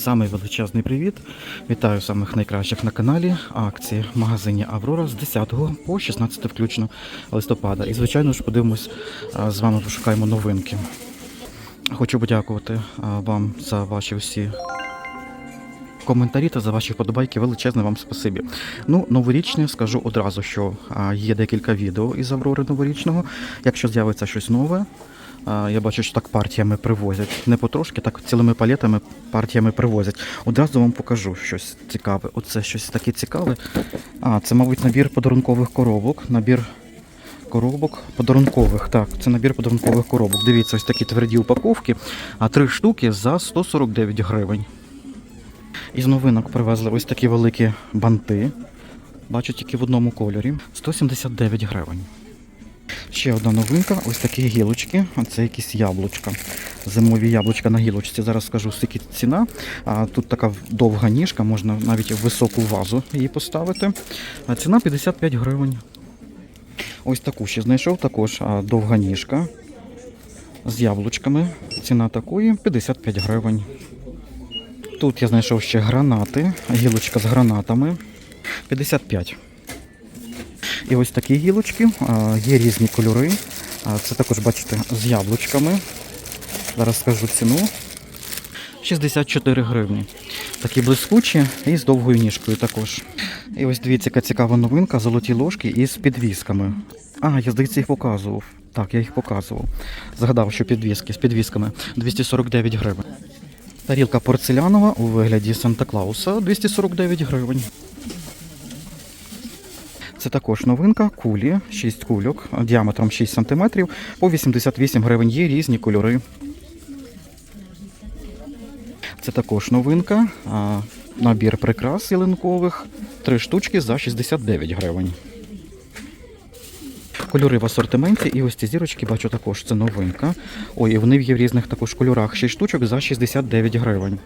Самий величезний привіт. Вітаю самих найкращих на каналі. Акції в магазині Аврора з 10 по 16 включно листопада. І звичайно ж подивимось з вами, пошукаємо новинки. Хочу подякувати вам за ваші всі коментарі та за ваші вподобайки. Величезне вам спасибі. Ну, новорічне скажу одразу, що є декілька відео із Аврори новорічного. Якщо з'явиться щось нове, я бачу, що так партіями привозять. Не потрошки, так цілими палетами партіями привозять. Одразу вам покажу щось цікаве. Оце щось таке цікаве. А, це, мабуть, набір подарункових коробок. Набір коробок подарункових. Так, це набір подарункових коробок. Дивіться, ось такі тверді упаковки, а три штуки за 149 гривень. Із новинок привезли ось такі великі банти. Бачу тільки в одному кольорі. 179 гривень. Ще одна новинка, ось такі гілочки. Це якісь яблучка. Зимові яблучка на гілочці. Зараз скажу, скільки ціна. А тут така довга ніжка, можна навіть в високу вазу її поставити. А ціна 55 гривень. Ось таку ще знайшов також довга ніжка з яблучками. Ціна такої 55 гривень. Тут я знайшов ще гранати, гілочка з гранатами 55. І ось такі гілочки, є різні кольори. Це також, бачите, з яблучками. Зараз скажу ціну. 64 гривні. Такі блискучі і з довгою ніжкою також. І ось дивіться, яка цікава новинка, золоті ложки із підвісками. А, я здається, їх показував. Так, я їх показував. Згадав, що підвіски з підвісками 249 гривень. Тарілка порцелянова у вигляді Санта-Клауса 249 гривень. Це також новинка, кулі, 6 кульок діаметром 6 см по 88 гривень. Є різні кольори. Це також новинка. Набір прикрас ялинкових. Три штучки за 69 гривень. Кольори в асортименті і ось ці зірочки бачу також. Це новинка. Ой, і вони є в різних також кольорах. 6 штучок за 69 гривень.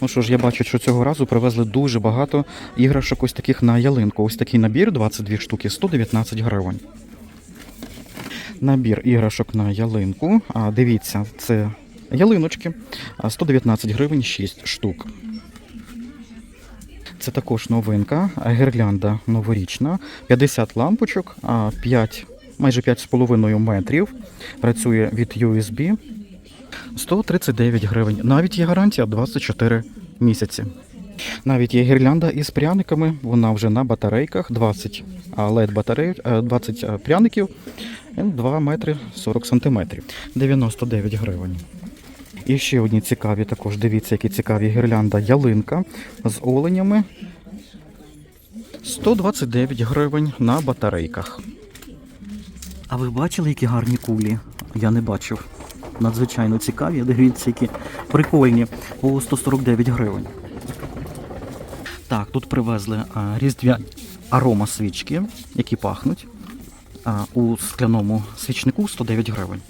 Ну що ж, я бачу, що цього разу привезли дуже багато іграшок ось таких на ялинку. Ось такий набір 22 штуки, 119 гривень. Набір іграшок на ялинку. А, дивіться, це ялиночки. 119 гривень 6 штук. Це також новинка, гірлянда новорічна, 50 лампочок, а, 5, майже 5,5 метрів. Працює від USB. 139 гривень. Навіть є гарантія 24 місяці. Навіть є гірлянда із пряниками, вона вже на батарейках, 20 led батарей, е, 20 е, пряників, 2 метри 40 сантиметрів, 99 гривень. І ще одні цікаві також, дивіться, які цікаві гірлянда ялинка з оленями. 129 гривень на батарейках. А ви бачили, які гарні кулі? Я не бачив. Надзвичайно цікаві, дивіться, які прикольні. По 149 гривень. Так, тут привезли а, різдвяні арома свічки, які пахнуть. А, у скляному свічнику 109 гривень.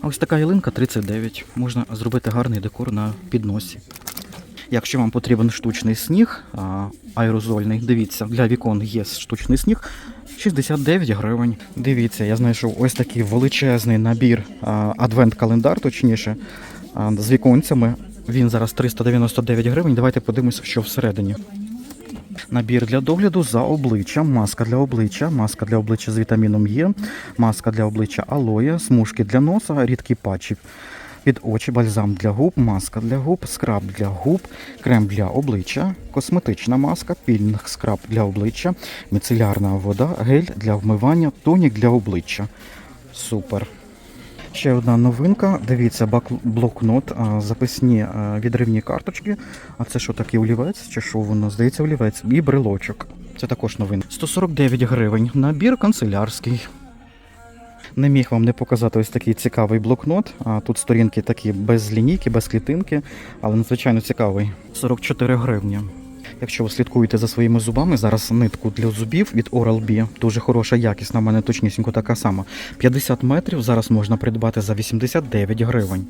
А ось така ялинка 39. Можна зробити гарний декор на підносі. Якщо вам потрібен штучний сніг, а, аерозольний, дивіться, для вікон є штучний сніг. 69 гривень. Дивіться, я знайшов ось такий величезний набір адвент-календар, точніше, з віконцями. Він зараз 399 гривень. Давайте подивимося, що всередині. Набір для догляду за обличчям, маска для обличчя, маска для обличчя з вітаміном Е, маска для обличчя алоє, смужки для носа, рідкі патчі під очі, бальзам для губ, маска для губ, скраб для губ, крем для обличчя, косметична маска, пільнг скраб для обличчя, міцелярна вода, гель для вмивання, тонік для обличчя. Супер. Ще одна новинка. Дивіться, блокнот, записні відривні карточки. А це що такий олівець? Чи що воно? Здається, олівець. І брелочок. Це також новинка. 149 гривень. Набір канцелярський. Не міг вам не показати ось такий цікавий блокнот. А тут сторінки такі без лінійки, без клітинки, але надзвичайно цікавий. 44 гривні. Якщо ви слідкуєте за своїми зубами, зараз нитку для зубів від Oral-B, дуже хороша якісна, в мене точнісінько така сама. 50 метрів зараз можна придбати за 89 гривень.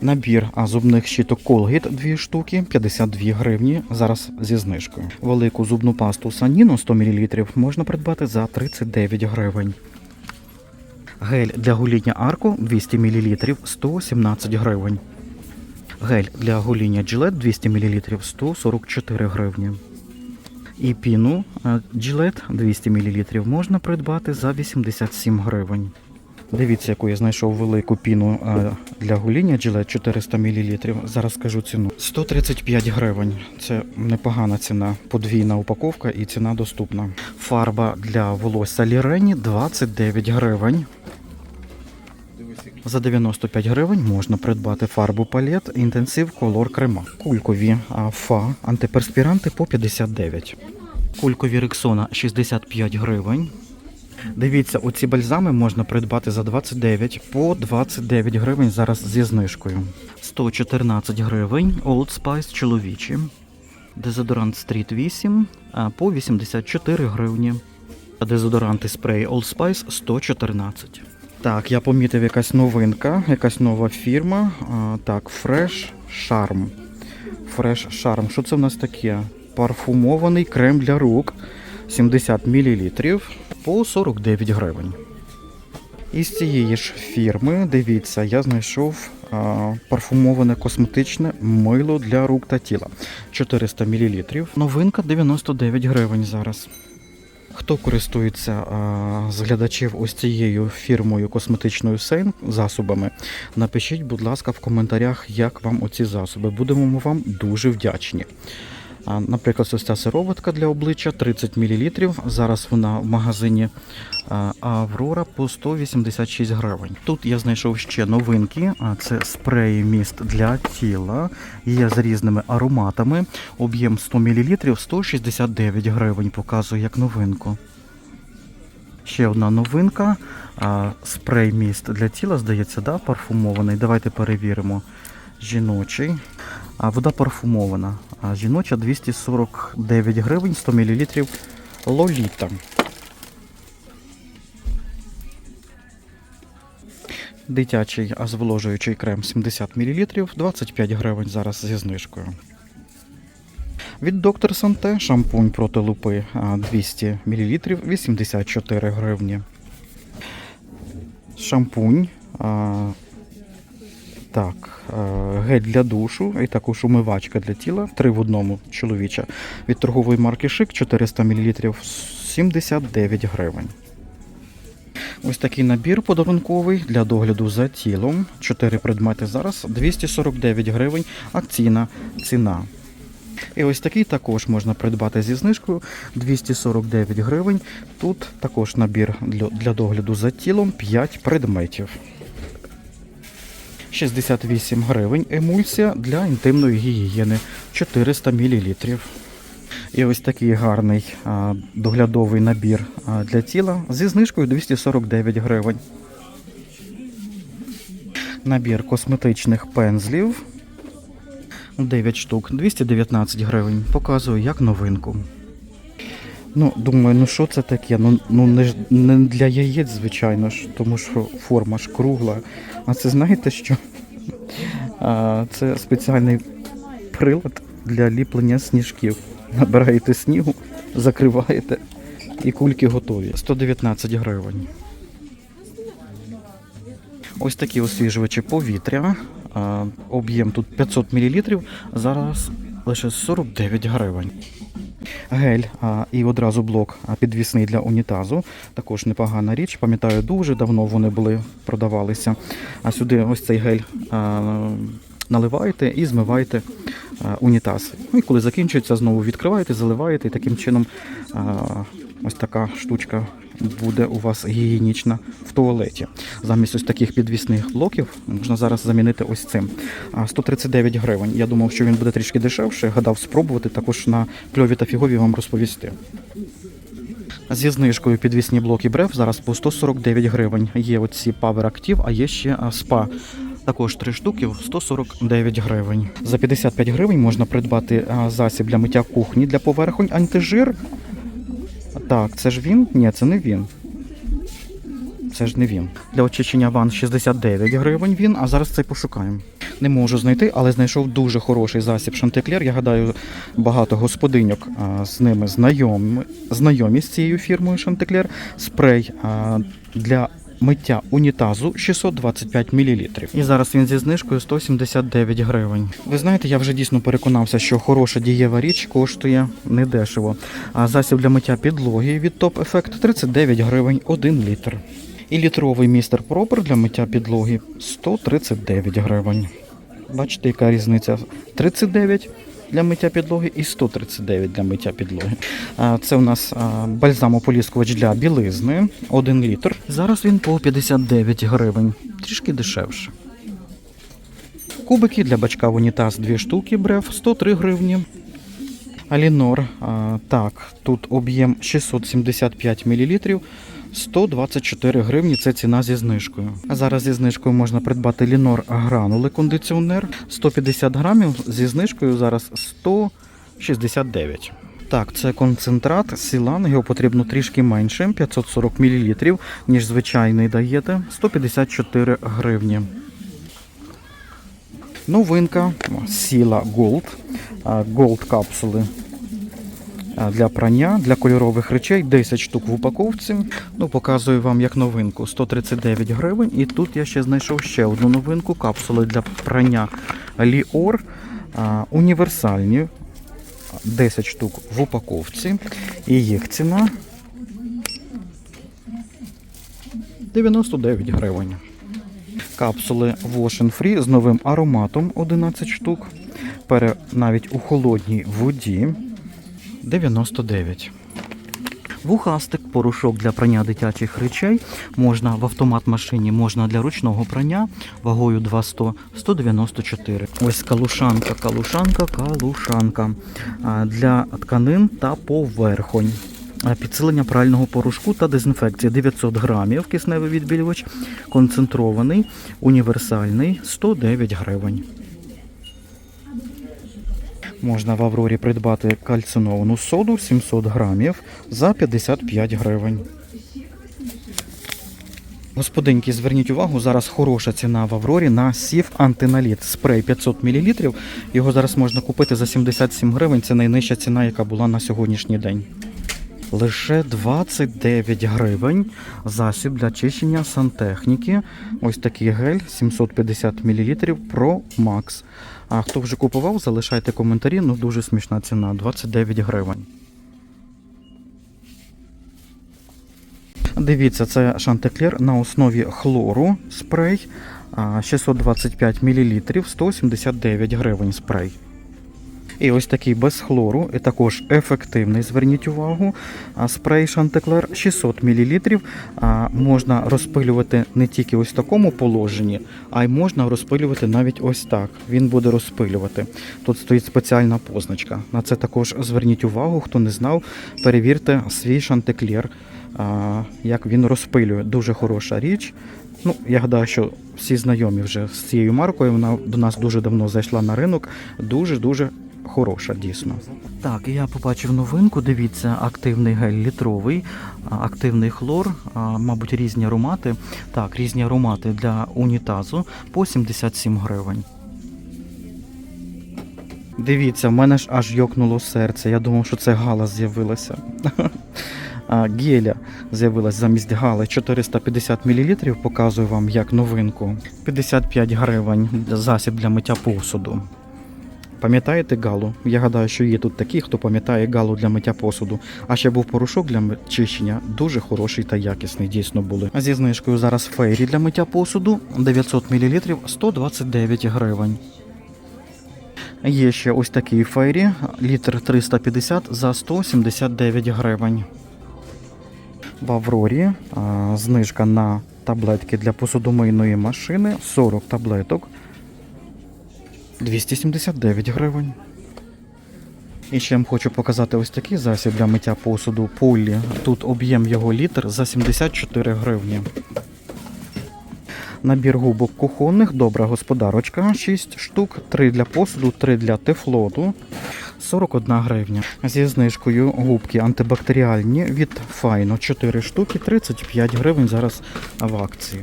Набір зубних щіток Colgate 2 штуки, 52 гривні, зараз зі знижкою. Велику зубну пасту Sanino 100 мл можна придбати за 39 гривень. Гель для гоління арку 200 мл 117 гривень. Гель для гоління Gillette 200 мл 144 гривні. І піну е, Gillette 200 мл можна придбати за 87 гривень. Дивіться, яку я знайшов велику піну е, для гоління Gillette 400 мл. Зараз скажу ціну. 135 гривень. Це непогана ціна. Подвійна упаковка і ціна доступна. Фарба для волосся Лірені 29 гривень. За 95 гривень можна придбати фарбу палет інтенсив колор крема. Кулькові фа антиперспіранти по 59. Кулькові Рексона 65 гривень. Дивіться, оці бальзами можна придбати за 29 по 29 гривень зараз зі знижкою. 114 гривень Old Spice чоловічі. Дезодорант Street 8 по 84 гривні. Дезодоранти спрей Old Spice 114. Так, я помітив якась новинка, якась нова фірма. А, так, Fresh Charm. Fresh Charm. Що це в нас таке? Парфумований крем для рук 70 мл по 49 гривень. Із цієї ж фірми, дивіться, я знайшов а, парфумоване косметичне мило для рук та тіла 400 мл. Новинка 99 гривень зараз. Хто користується а, з глядачів ось цією фірмою косметичною сейн засобами, напишіть, будь ласка, в коментарях, як вам оці засоби. Будемо вам дуже вдячні. Наприклад, ось ця сироватка для обличчя 30 мл. Зараз вона в магазині Аврора по 186 гривень. Тут я знайшов ще новинки. Це спреї міст для тіла. Є з різними ароматами. Об'єм 100 мл 169 гривень. Показую як новинку. Ще одна новинка. Спрей міст для тіла, здається, да, парфумований. Давайте перевіримо. Жіночий. Вода парфумована. Жіноча 249 гривень 100 мл Лоліта. Дитячий зволожуючий крем 70 мл 25 гривень зараз зі знижкою. Від доктор Санте шампунь проти лупи 200 мл 84 гривні. Шампунь. Так, е, гель для душу і також умивачка для тіла. Три в одному чоловіча. Від торгової марки Шик 400 мл 79 гривень. Ось такий набір подарунковий для догляду за тілом. Чотири предмети зараз 249 гривень. Акційна ціна. І ось такий також можна придбати зі знижкою 249 гривень. Тут також набір для догляду за тілом 5 предметів. 68 гривень емульсія для інтимної гігієни 400 мл. І ось такий гарний доглядовий набір для тіла зі знижкою 249 гривень. Набір косметичних пензлів 9 штук, 219 гривень. Показую як новинку. Ну, думаю, ну що це таке? Ну, ну не, ж- не для яєць, звичайно ж, тому що форма ж кругла. А це знаєте що? А, це спеціальний прилад для ліплення сніжків. Набираєте снігу, закриваєте і кульки готові. 119 гривень. Ось такі освіжувачі повітря. Об'єм тут 500 мл. Зараз лише 49 гривень. Гель а, і одразу блок підвісний для унітазу. Також непогана річ. Пам'ятаю, дуже давно вони були, продавалися. А сюди ось цей гель а, наливаєте і змиваєте а, унітаз. Ну і коли закінчується, знову відкриваєте, заливаєте, і таким чином а, ось така штучка буде у вас гігієнічна в туалеті. Замість ось таких підвісних блоків можна зараз замінити ось цим. А, 139 гривень. Я думав, що він буде трішки дешевше. Гадав спробувати також на кльові та фігові вам розповісти. Зі знижкою підвісні блоки брев зараз по 149 гривень. Є оці Power Active, а є ще спа. Також три штуки 149 гривень. За 55 гривень можна придбати засіб для миття кухні для поверхонь антижир. Так, це ж він? Ні, це не він. Це ж не він. Для очищення ван 69 гривень він, а зараз цей пошукаємо. Не можу знайти, але знайшов дуже хороший засіб Шантеклер. Я гадаю, багато господиньок а, з ними знайомі, знайомі з цією фірмою Шантеклер. Спрей а, для миття унітазу 625 мл. І зараз він зі знижкою 179 гривень. Ви знаєте, я вже дійсно переконався, що хороша дієва річ коштує недешево. А засіб для миття підлоги від Top Effect 39 гривень 1 літр. І літровий містер Пропер для миття підлоги 139 гривень. Бачите, яка різниця? 39 для миття підлоги і 139 для миття підлоги. Це у нас бальзамополіскувач для білизни 1 літр. Зараз він по 59 гривень, трішки дешевше. Кубики для бачка в унітаз 2 штуки брев 103 гривні. Алінор, так, тут об'єм 675 мл, 124 гривні це ціна зі знижкою. А зараз зі знижкою можна придбати Лінор гранули кондиціонер 150 грамів, зі знижкою зараз 169. Так, це концентрат Сілан, його потрібно трішки менше, 540 мл, ніж звичайний даєте, 154 гривні. Новинка Сіла Gold. Gold капсули для прання, для кольорових речей 10 штук в упаковці. Ну, показую вам як новинку 139 гривень. І тут я ще знайшов ще одну новинку капсули для прання Ліор універсальні. 10 штук в упаковці. І їх ціна 99 гривень. Капсули Wash Free з новим ароматом 11 штук. Пере навіть у холодній воді 99. Вухастик, порошок для прання дитячих речей. Можна в автомат машині, можна для ручного прання вагою 200 194. Ось калушанка, калушанка, калушанка для тканин та поверхонь. Підсилення прального порошку та дезінфекція 900 грамів, кисневий відбілювач, концентрований, універсальний 109 гривень. Можна в Аврорі придбати кальциновану соду 700 грамів за 55 гривень. Господинки, зверніть увагу, зараз хороша ціна в Аврорі на сів антиналіт спрей 500 мл. Його зараз можна купити за 77 гривень. Це найнижча ціна, яка була на сьогоднішній день. Лише 29 гривень засіб для чищення сантехніки. Ось такий гель 750 мл Pro Max. А хто вже купував, залишайте коментарі. Ну дуже смішна ціна 29 гривень. Дивіться, це шантеклер на основі хлору спрей 625 мл 179 гривень спрей. І ось такий без хлору, і також ефективний, зверніть увагу. Спрей Шантеклер 600 мл. Можна розпилювати не тільки ось в такому положенні, а й можна розпилювати навіть ось так. Він буде розпилювати. Тут стоїть спеціальна позначка. На це також зверніть увагу, хто не знав, перевірте свій Шантеклер, як він розпилює. Дуже хороша річ. Ну, я гадаю, що всі знайомі вже з цією маркою. Вона до нас дуже давно зайшла на ринок. Дуже-дуже хороша, дійсно. Так, я побачив новинку. Дивіться, активний гель літровий, активний хлор, мабуть, різні аромати. Так, різні аромати для унітазу по 77 гривень. Дивіться, в мене ж аж йокнуло серце. Я думав, що це гала з'явилася. Геля з'явилась замість гали 450 мл. Показую вам як новинку. 55 гривень засіб для миття посуду. Пам'ятаєте галу? Я гадаю, що є тут такі, хто пам'ятає галу для миття посуду. А ще був порошок для чищення, дуже хороший та якісний, дійсно були. Зі знижкою зараз фейрі для миття посуду 900 мл 129 гривень. Є ще ось такий фейрі, літр 350 за 179 гривень. В Аврорі а, знижка на таблетки для посудомийної машини 40 таблеток 279 гривень. І ще я вам хочу показати ось такий засіб для миття посуду Полі. Тут об'єм його літр за 74 гривні. Набір губок кухонних, добра господарочка, 6 штук, 3 для посуду, 3 для тефлоту, 41 гривня. Зі знижкою губки антибактеріальні від Файно 4 штуки, 35 гривень зараз в акції.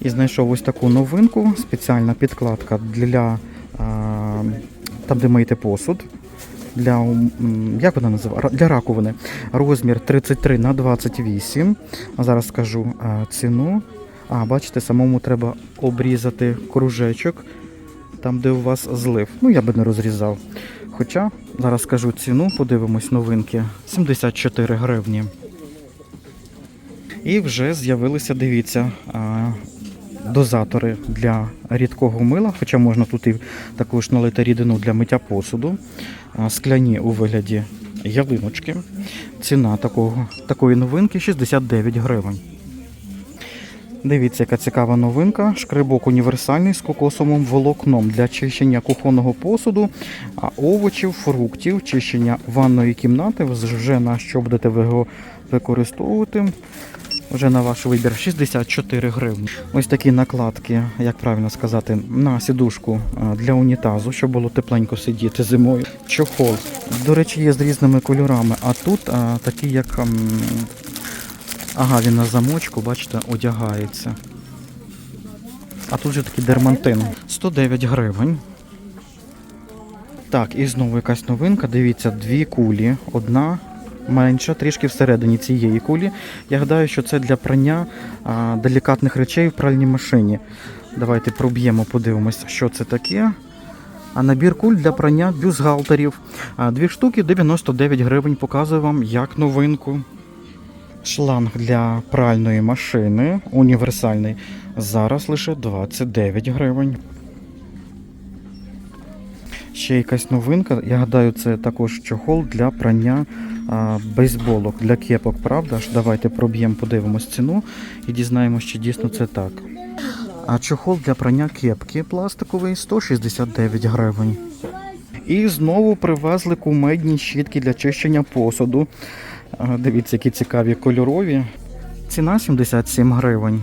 І знайшов ось таку новинку, спеціальна підкладка для там, де миєте посуд. для як вона називає? Для раковини. Розмір 33 на 28. А зараз скажу ціну. А, бачите, самому треба обрізати кружечок, там, де у вас злив. Ну, я би не розрізав. Хоча, зараз скажу ціну, подивимось новинки. 74 гривні. І вже з'явилися, дивіться, дозатори для рідкого мила, хоча можна тут і також налити рідину для миття посуду. Скляні у вигляді ялиночки. Ціна такого, такої новинки 69 гривень. Дивіться, яка цікава новинка. Шкрибок універсальний з кокосовим волокном для чищення кухонного посуду, овочів, фруктів, чищення ванної кімнати. Вже на що будете ви його використовувати. Вже на ваш вибір 64 гривні. Ось такі накладки, як правильно сказати, на сідушку для унітазу, щоб було тепленько сидіти зимою. Чохол. До речі, є з різними кольорами. А тут а, такі, як. м, Ага, він на замочку, бачите, одягається. А тут же такий дермантин. 109 гривень. Так, і знову якась новинка. Дивіться, дві кулі. Одна менша, трішки всередині цієї кулі. Я гадаю, що це для прання а, делікатних речей в пральній машині. Давайте проб'ємо, подивимося, що це таке. А набір куль для прання бюстгальтерів. А, Дві штуки 99 гривень. Показую вам як новинку. Шланг для пральної машини універсальний. Зараз лише 29 гривень. Ще якась новинка. Я гадаю, це також чохол для прання бейсболок, для кепок, правда ж? Давайте проб'ємо, подивимось ціну і дізнаємося, чи дійсно це так. А чохол для прання кепки пластиковий 169 гривень. І знову привезли кумедні щітки для чищення посуду. Дивіться, які цікаві кольорові. Ціна 77 гривень.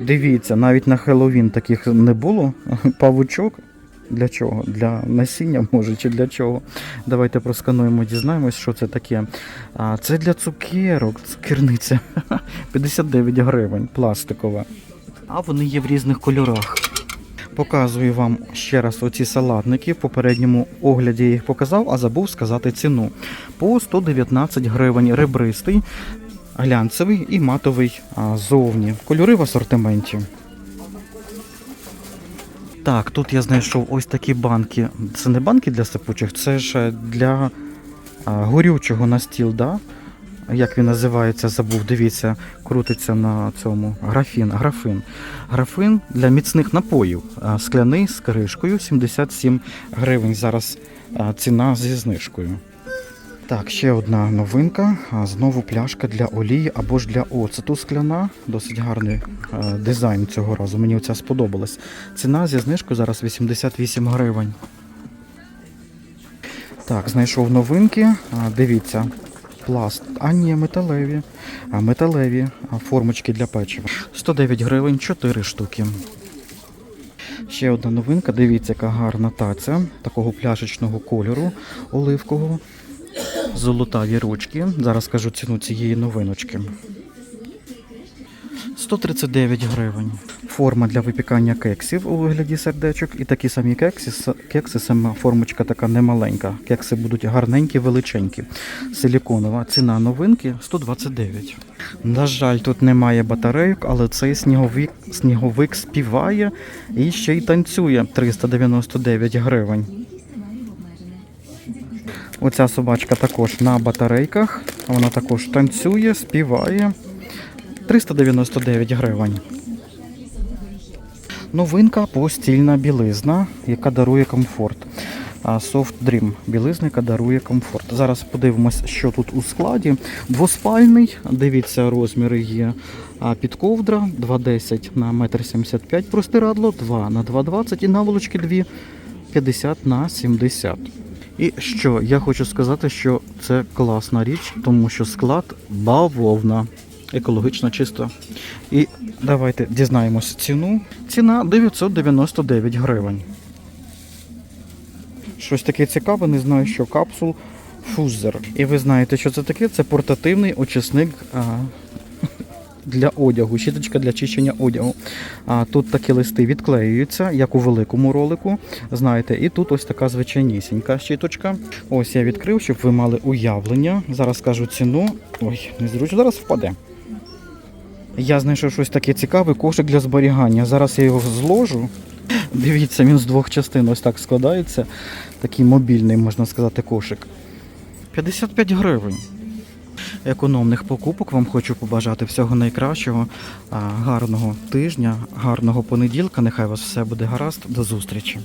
Дивіться, навіть на Хеллоуін таких не було. Павучок. Для чого? Для насіння, може, чи для чого? Давайте проскануємо, дізнаємось, що це таке. А, це для цукерок, цукерниця. 59 гривень, пластикова. А вони є в різних кольорах. Показую вам ще раз оці салатники. В попередньому огляді я їх показав, а забув сказати ціну. По 119 гривень ребристий, глянцевий і матовий зовні. Кольори в асортименті. Так, тут я знайшов ось такі банки. Це не банки для сипучих, це ж е, для горючого на стіл, да? Як він називається, забув. Дивіться, крутиться на цьому графін. Графин. Графин для міцних напоїв. Скляний з кришкою 77 гривень. Зараз ціна зі знижкою. Так, ще одна новинка. Знову пляшка для олії або ж для оцету скляна. Досить гарний е, дизайн цього разу. Мені оця сподобалась. Ціна зі знижкою зараз 88 гривень. Так, знайшов новинки. Дивіться. Пласт. А ні, металеві. Металеві формочки для печива. 109 гривень, 4 штуки. Ще одна новинка. Дивіться, яка гарна таця такого пляшечного кольору оливкового. Золотаві ручки. Зараз скажу ціну цієї новиночки. 139 гривень. Форма для випікання кексів у вигляді сердечок. І такі самі кекси, кекси, сама формочка така немаленька. Кекси будуть гарненькі, величенькі. Силіконова. Ціна новинки 129. На жаль, тут немає батарейок, але цей сніговик, сніговик співає і ще й танцює 399 гривень. Оця собачка також на батарейках. Вона також танцює, співає. 399 гривень. Новинка постільна білизна, яка дарує комфорт. Soft Dream білизна, яка дарує комфорт. Зараз подивимось, що тут у складі. Двоспальний, дивіться, розміри є. Під ковдра 2,10 на 1,75 м простирадло, 2 на 2,20 і наволочки 2 50 на 70. І що я хочу сказати, що це класна річ, тому що склад бавовна, екологічно чисто. І давайте дізнаємося ціну. Ціна 999 гривень. Щось таке цікаве, не знаю, що капсул фузер. І ви знаєте, що це таке? Це портативний очисник а, для одягу, щіточка для чищення одягу. А тут такі листи відклеюються, як у великому ролику. Знаєте, і тут ось така звичайнісінька щіточка. Ось я відкрив, щоб ви мали уявлення. Зараз скажу ціну. Ой, незручно, зараз впаде. Я знайшов щось таке цікаве, кошик для зберігання. Зараз я його зложу. Дивіться, він з двох частин ось так складається. Такий мобільний, можна сказати, кошик. 55 гривень. Економних покупок вам хочу побажати всього найкращого, гарного тижня, гарного понеділка. Нехай у вас все буде гаразд. До зустрічі.